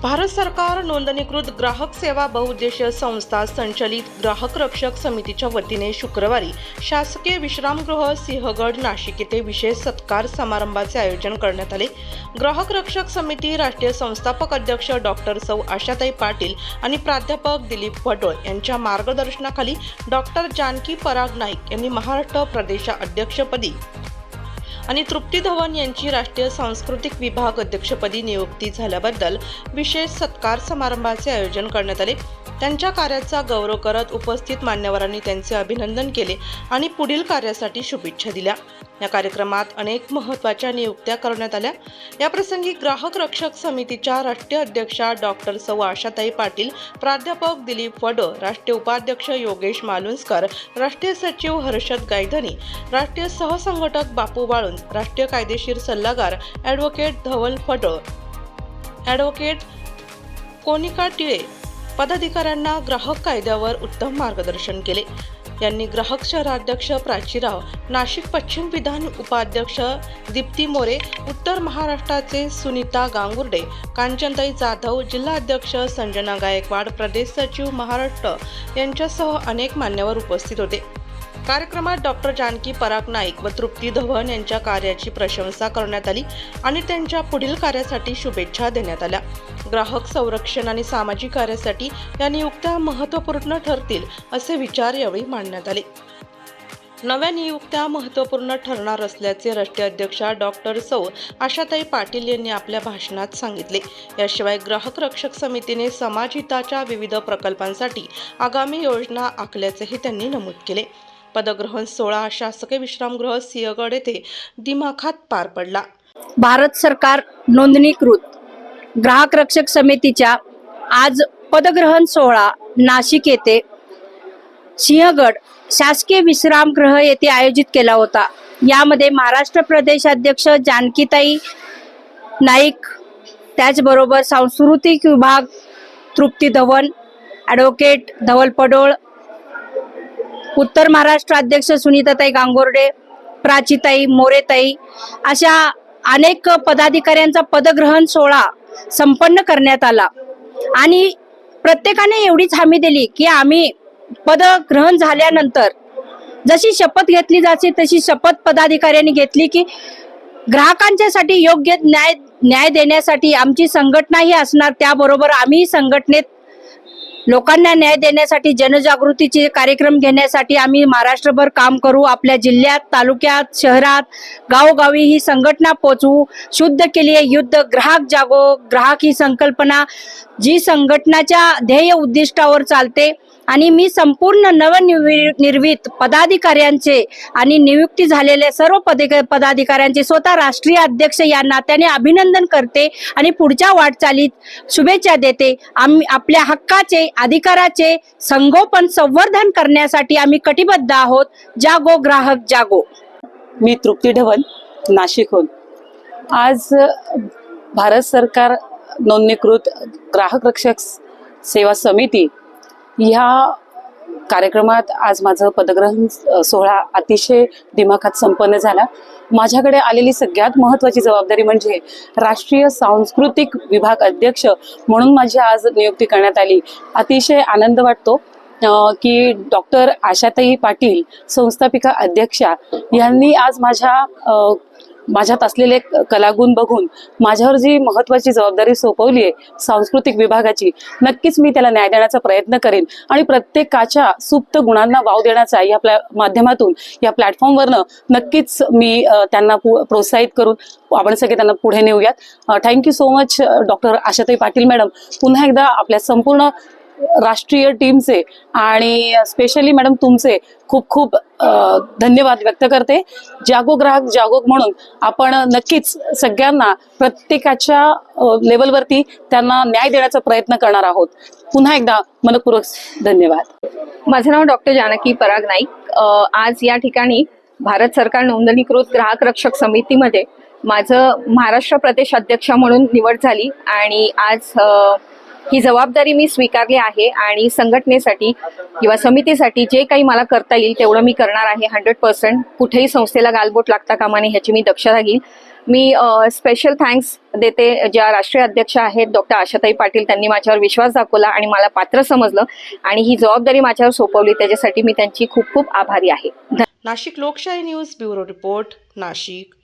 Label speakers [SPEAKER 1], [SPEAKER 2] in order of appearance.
[SPEAKER 1] भारत सरकार नोंदणीकृत ग्राहक सेवा बहुउद्देशीय संस्था संचलित ग्राहक रक्षक समितीच्या वतीने शुक्रवारी शासकीय विश्रामगृह सिंहगड नाशिक येथे विशेष सत्कार समारंभाचे आयोजन करण्यात आले. ग्राहक रक्षक समिती राष्ट्रीय संस्थापक अध्यक्ष डॉक्टर सौ आशाताई पाटील आणि प्राध्यापक दिलीप भटोळ यांच्या मार्गदर्शनाखाली डॉक्टर जानकी पराग नाईक यांनी महाराष्ट्र प्रदेशाध्यक्षपदी आणि तृप्ती धवन यांची राष्ट्रीय सांस्कृतिक विभाग अध्यक्षपदी नियुक्ती झाल्याबद्दल विशेष सत्कार समारंभाचे आयोजन करण्यात आले. त्यांच्या कार्याचा गौरव करत उपस्थित मान्यवरांनी त्यांचे अभिनंदन केले आणि पुढील कार्यासाठी शुभेच्छा दिल्या. या कार्यक्रमात अनेक महत्त्वाच्या नियुक्त्या करण्यात आल्या. याप्रसंगी ग्राहक रक्षक समितीच्या राष्ट्रीय अध्यक्षा डॉक्टर सौ आशाताई पाटील प्राध्यापक दिलीप वड राष्ट्रीय उपाध्यक्ष योगेश मालुंसकर राष्ट्रीय सचिव हर्षद गायधनी राष्ट्रीय सहसंघटक बापू बाळून राष्ट्रीय कायदेशीर सल्लागार ॲडव्होकेट धवल फड ॲडव्होकेट कोनिका टिळे पदाधिकाऱ्यांना ग्राहक कायद्यावर उत्तम मार्गदर्शन केले. यांनी ग्राहक शहराध्यक्ष प्राचीराव नाशिक पश्चिम विधान उपाध्यक्ष दीप्ती मोरे उत्तर महाराष्ट्राचे सुनीता गांगुर्डे कांचनताई जाधव जिल्हाध्यक्ष संजना गायकवाड प्रदेश सचिव महाराष्ट्र यांच्यासह अनेक मान्यवर उपस्थित होते. कार्यक्रमात डॉक्टर जानकी पराग नाईक व तृप्ती धवन यांच्या कार्याची प्रशंसा करण्यात आली आणि त्यांच्या पुढील कार्यासाठी शुभेच्छा देण्यात आल्या. ग्राहक संरक्षण आणि सामाजिक कार्यासाठी या नियुक्त्या महत्त्वपूर्ण ठरतील असे विचार यावेळी मांडण्यात आले. नव्या नियुक्त्या महत्त्वपूर्ण ठरणार असल्याचे राष्ट्रीय अध्यक्षा डॉक्टर सौ आशाताई पाटील यांनी आपल्या भाषणात सांगितले. याशिवाय ग्राहक रक्षक समितीने समाजहिताच्या विविध प्रकल्पांसाठी आगामी योजना आखल्याचेही त्यांनी नमूद केले. पदग्रहण सोहळा शासकीय विश्रामगृह सिंहगड येथे दिमाखात पार पडला.
[SPEAKER 2] भारत सरकार नोंदणीकृत ग्राहक रक्षक समितीच्या आज पदग्रहण सोहळा नाशिक येथे सिंहगड शासकीय विश्रामगृह येथे आयोजित केला होता. यामध्ये महाराष्ट्र प्रदेश अध्यक्ष जानकीताई नाईक त्याचबरोबर सांस्कृतिक विभाग तृप्ती धवन ॲडव्होकेट धवल पडोळ उत्तर महाराष्ट्र अध्यक्ष सुनीताताई गांगोर्डे प्राचीताई मोरेताई अशा अनेक पदाधिकाऱ्यांचा पदग्रहण सोहळा संपन्न करण्यात आला. आणि प्रत्येकाने एवढीच हमी दिली की आम्ही पदग्रहण झाल्यानंतर जशी शपथ घेतली जाते तशी शपथ पदाधिकाऱ्यांनी घेतली की ग्राहकांच्यासाठी योग्य न्याय न्याय देण्यासाठी आमची संघटनाही असणार. त्याबरोबर आम्ही संघटनेत लोकांना न्याय देण्यासाठी जनजागृतीचे कार्यक्रम घेण्यासाठी आम्ही महाराष्ट्रभर काम करू. आपल्या जिल्ह्यात तालुक्यात शहरात गावोगावी ही संघटना पोचवू शुद्ध केली आहे युद्ध ग्राहक जागो ग्राहक ही संकल्पना. जी संघटनाच्या ध्येय उद्दिष्टावर चालते आणि मी संपूर्ण नवनिर्मित पदाधिकाऱ्यांचे आणि नियुक्ती झालेले सर्व पदाधिकाऱ्यांचे स्वतः राष्ट्रीय अध्यक्ष या नात्याने अभिनंदन करते आणि पुढच्या वाटचालीत शुभेच्छा देते. आम्ही आपल्या हक्काचे अधिकाराचे संगोपन संवर्धन करण्यासाठी आम्ही कटिबद्ध आहोत. जागो ग्राहक जागो.
[SPEAKER 3] मी तृप्ती ढवण नाशिकहून. आज भारत सरकार नोंदणीकृत ग्राहक रक्षक सेवा समिती ह्या कार्यक्रमात आज माझं पदग्रहण सोहळा अतिशय दिमाखात संपन्न झाला. माझ्याकडे आलेली सगळ्यात महत्त्वाची जबाबदारी म्हणजे राष्ट्रीय सांस्कृतिक विभाग अध्यक्ष म्हणून माझी आज नियुक्ती करण्यात आली. अतिशय आनंद वाटतो की डॉक्टर आशाताई पाटील संस्थापिका अध्यक्षा यांनी आज माझ्या अं, माझ्यात असलेले कलागुण बघून माझ्यावर जी महत्वाची जबाबदारी सोपवली आहे सांस्कृतिक विभागाची नक्कीच मी त्याला न्याय देण्याचा प्रयत्न करेन. आणि प्रत्येकाच्या सुप्त गुणांना वाव देण्याचा या प्लॅ माध्यमातून या प्लॅटफॉर्मवरनं नक्कीच मी त्यांना पु- प्रोत्साहित करून आपण सगळे त्यांना पुढे नेऊयात. Thank you so much doctor Ashatai Patil madam. पुन्हा एकदा आपल्या संपूर्ण राष्ट्रीय टीमचे आणि स्पेशली मॅडम तुमचे खूप खूप धन्यवाद व्यक्त करते. जागो ग्राहक जागोग म्हणून आपण नक्कीच सगळ्यांना प्रत्येकाच्या लेवलवरती त्यांना न्याय देण्याचा प्रयत्न करणार आहोत. पुन्हा एकदा मनपूर्वक धन्यवाद.
[SPEAKER 4] माझं नाव डॉक्टर जानकी पराग नाईक. आज या ठिकाणी भारत सरकार नोंदणीकृत ग्राहक रक्षक समितीमध्ये माझं महाराष्ट्र प्रदेश अध्यक्ष म्हणून निवड झाली आणि आज ही जबाबदारी मी स्वीकारली आहे आणि संघटनेसाठी किंवा समितीसाठी जे काही मला करता येईल तेवढं मी करणार आहे हंड्रेड पर्सेंट कुठेही संस्थेला गालबोट लागता कामा नये ह्याची मी दक्षता घेईल. मी स्पेशल थँक्स देते ज्या राष्ट्रीय अध्यक्ष आहेत डॉक्टर आशाताई पाटील. त्यांनी माझ्यावर विश्वास दाखवला आणि मला पात्र समजलं आणि ही जबाबदारी माझ्यावर सोपवली. त्याच्यासाठी मी त्यांची खूप खूप आभारी आहे.
[SPEAKER 1] नाशिक लोकशाही न्यूज ब्युरो रिपोर्ट नाशिक.